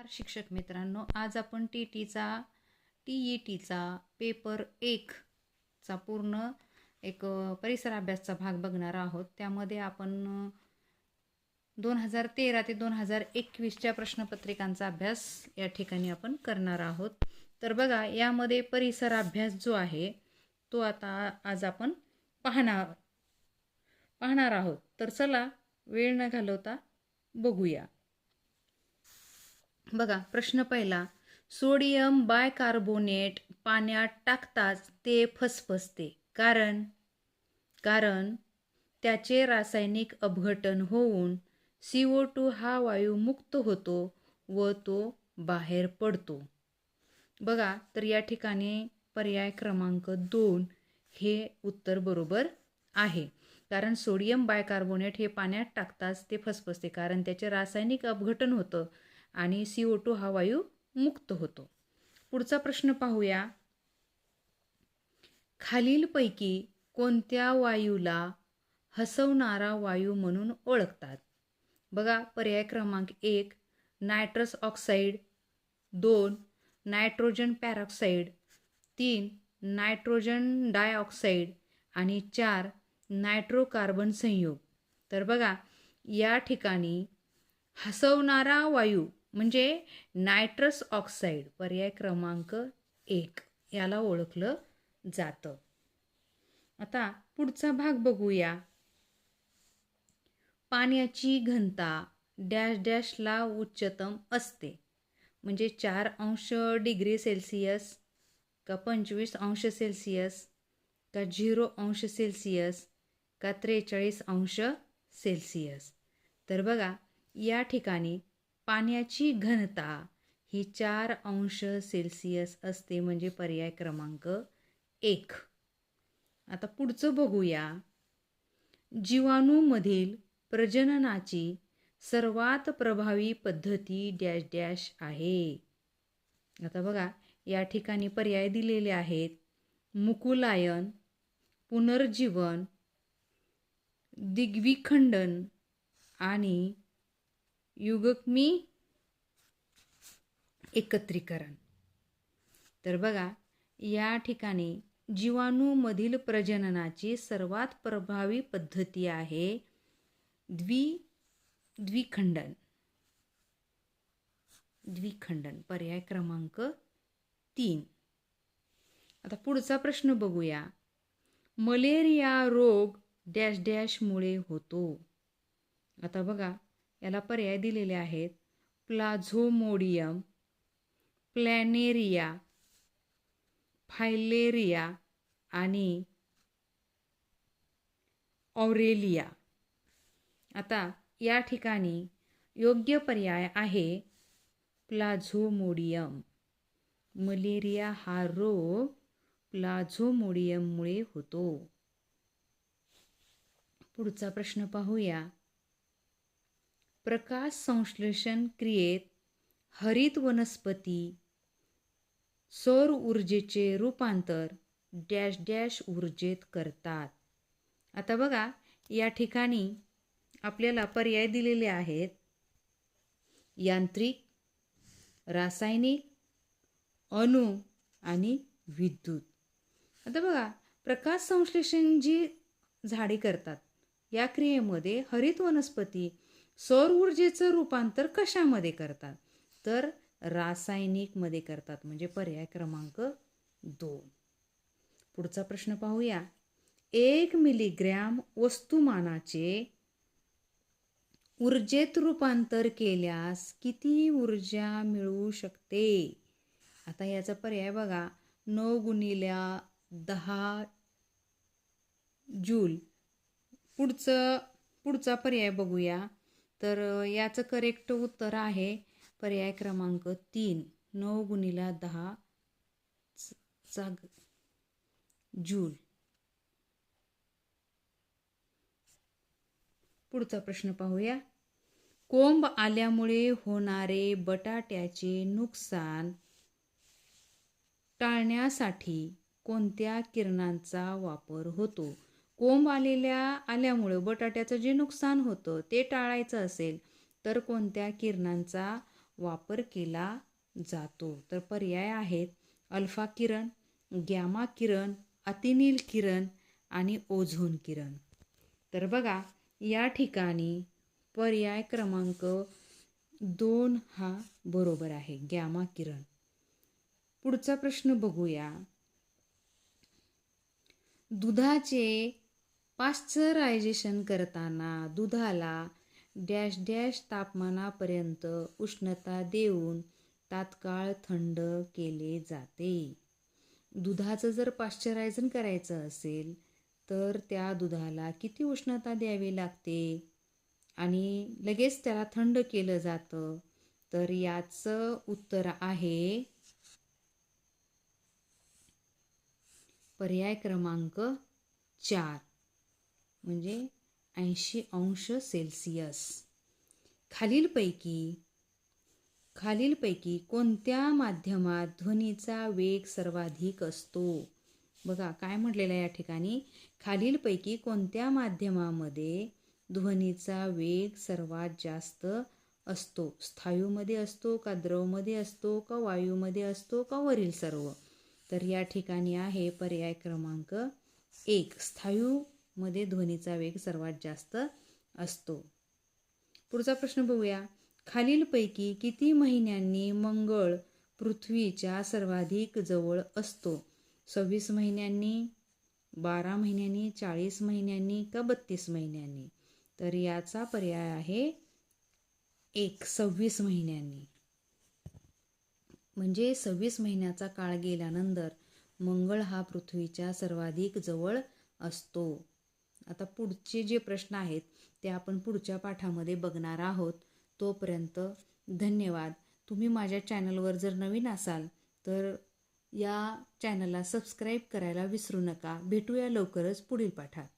नमस्कार शिक्षक मित्रांनो आज आपण टी टीचा टी ई टीचा पेपर एक चा पूर्ण एक परिसर अभ्यासचा भाग बघणार आहोत. त्यामध्ये आपण दोन हजार तेरा ते दोन हजार एकवीसच्या प्रश्नपत्रिकांचा अभ्यास या ठिकाणी आपण करणार आहोत. तर बघा यामध्ये परिसर अभ्यास जो आहे तो आता आज आपण पाहणार पाहणार आहोत. तर चला वेळ न घालवता बघूया. बघा प्रश्न पहिला. सोडियम बायकार्बोनेट पाण्यात टाकताच ते फसफसते. कारण? कारण त्याचे रासायनिक अपघटन होऊन सी ओ टू हा वायू मुक्त होतो व तो बाहेर पडतो. बघा तर या ठिकाणी पर्याय क्रमांक दोन हे उत्तर बरोबर आहे. कारण सोडियम बायकार्बोनेट हे पाण्यात टाकताच ते फसफसते. कारण त्याचे रासायनिक अपघटन होतं. आणि सी ओ टू हा वायू मुक्त होतो. पुढचा प्रश्न पाहूया. खालीलपैकी कोणत्या वायूला हसवणारा वायू म्हणून ओळखतात? बघा पर्याय क्रमांक एक नायट्रस ऑक्साईड. दोन नायट्रोजन पॅरॉक्साईड. तीन नायट्रोजन डायऑक्साईड. आणि चार नायट्रोकार्बन संयोग. तर बघा या ठिकाणी हसवणारा वायू म्हणजे नायट्रस ऑक्साईड पर्याय क्रमांक एक याला ओळखलं जातं. आता पुढचा भाग बघूया. पाण्याची घनता डॅश डॅशला उच्चतम असते. म्हणजे चार अंश डिग्री सेल्सिअस का पंचवीस अंश सेल्सिअस का झिरो अंश सेल्सिअस का त्रेचाळीस अंश सेल्सिअस तर बघा या ठिकाणी पाण्याची घनता ही चार अंश सेल्सिअस असते म्हणजे पर्याय क्रमांक एक. आता पुढचं बघूया. जीवाणूमधील प्रजननाची सर्वात प्रभावी पद्धती डॅश डॅश आहे. आता बघा या ठिकाणी पर्याय दिलेले आहेत. मुकुलायन पुनर्जीवन दिग्विखंडन आणि युगक्मी एकत्रीकरण. तर बघा या ठिकाणी जीवाणूमधील प्रजननाची सर्वात प्रभावी पद्धती आहे द्वि द्विखंडन. द्विखंडन पर्याय क्रमांक तीन. आता पुढचा प्रश्न बघूया. मलेरिया रोग डॅश डॅशमुळे होतो. आता बघा याला पर्याय दिलेले आहेत. प्लाझोमोडियम प्लॅनेरिया फायलेरिया आणि ऑरेलिया. आता या ठिकाणी योग्य पर्याय आहे. प्लाझोमोडियम. मलेरिया हा रोग प्लाझोमोडियममुळे होतो. पुढचा प्रश्न पाहूया. प्रकाश संश्लेषण क्रियेत हरित वनस्पती सौर ऊर्जेचे रूपांतर डॅश डॅश ऊर्जेत करतात. आता बघा या ठिकाणी आपल्याला पर्याय दिलेले आहेत. यांत्रिक रासायनिक अणु आणि विद्युत. आता बघा प्रकाश संश्लेषण जी झाडे करतात या क्रियेमध्ये हरित वनस्पती सौर ऊर्जेचं रूपांतर कशामध्ये करतात? तर रासायनिकमध्ये करतात म्हणजे पर्याय क्रमांक दोन. पुढचा प्रश्न पाहूया. एक मिलीग्रॅम वस्तुमानाचे ऊर्जेत रूपांतर केल्यास किती ऊर्जा मिळू शकते? आता याचा पर्याय बघा. नऊ गुणिल्या दहा जूल. पुढचं पुढचा पर्याय बघूया. तर याचं करेक्ट उत्तर आहे पर्याय क्रमांक तीन नऊ गुणिला दहा चा जूल. पुढचा प्रश्न पाहूया. कोंब आल्यामुळे होणारे बटाट्याचे नुकसान टाळण्यासाठी कोणत्या किरणांचा वापर होतो? कोंब आलेल्या आल्यामुळं बटाट्याचं जे नुकसान होतं ते टाळायचं असेल तर कोणत्या किरणांचा वापर केला जातो? तर पर्याय आहेत अल्फा किरण गॅमा किरण अतिनील किरण आणि ओझोन किरण. तर बघा या ठिकाणी पर्याय क्रमांक दोन हा बरोबर आहे गॅमा किरण. पुढचा प्रश्न बघूया. दुधाचे पाश्चरायझेशन करताना दुधाला डॅश डॅश तापमानापर्यंत उष्णता देऊन तात्काळ थंड केले जाते. दुधाचं जर पाश्चरायझन करायचं असेल तर त्या दुधाला किती उष्णता द्यावी लागते? आणि लगेच त्याला थंड केलं जातं तर याचं उत्तर आहे पर्याय क्रमांक चार. म्हणजे ऐंशी अंश सेल्सिअस. खालीलपैकी खालीलपैकी कोणत्या माध्यमात ध्वनीचा वेग सर्वाधिक असतो? बघा काय म्हटलेलं आहे या ठिकाणी? खालीलपैकी कोणत्या माध्यमामध्ये ध्वनीचा वेग सर्वात जास्त असतो? स्थायूमध्ये असतो का द्रवमध्ये असतो का वायूमध्ये असतो का वरील सर्व? तर या ठिकाणी आहे पर्याय क्रमांक एक स्थायू मध्ये ध्वनीचा वेग सर्वात जास्त असतो. पुढचा प्रश्न बघूया. खालीलपैकी किती महिन्यांनी मंगळ पृथ्वीच्या सर्वाधिक जवळ असतो? सव्वीस महिन्यांनी बारा महिन्यांनी चाळीस महिन्यांनी का बत्तीस महिन्यांनी? तर याचा पर्याय आहे एक सव्वीस महिन्यांनी. म्हणजे सव्वीस महिन्याचा काळ गेल्यानंतर मंगळ हा पृथ्वीच्या सर्वाधिक जवळ असतो. आता पुढचे जे प्रश्न आहेत ते आपण पुढच्या पाठामध्ये बघणार आहोत. तोपर्यंत धन्यवाद. तुम्ही माझ्या चॅनलवर जर नवीन असाल तर या चॅनलला सबस्क्राईब करायला विसरू नका. भेटूया लवकरच पुढील पाठात.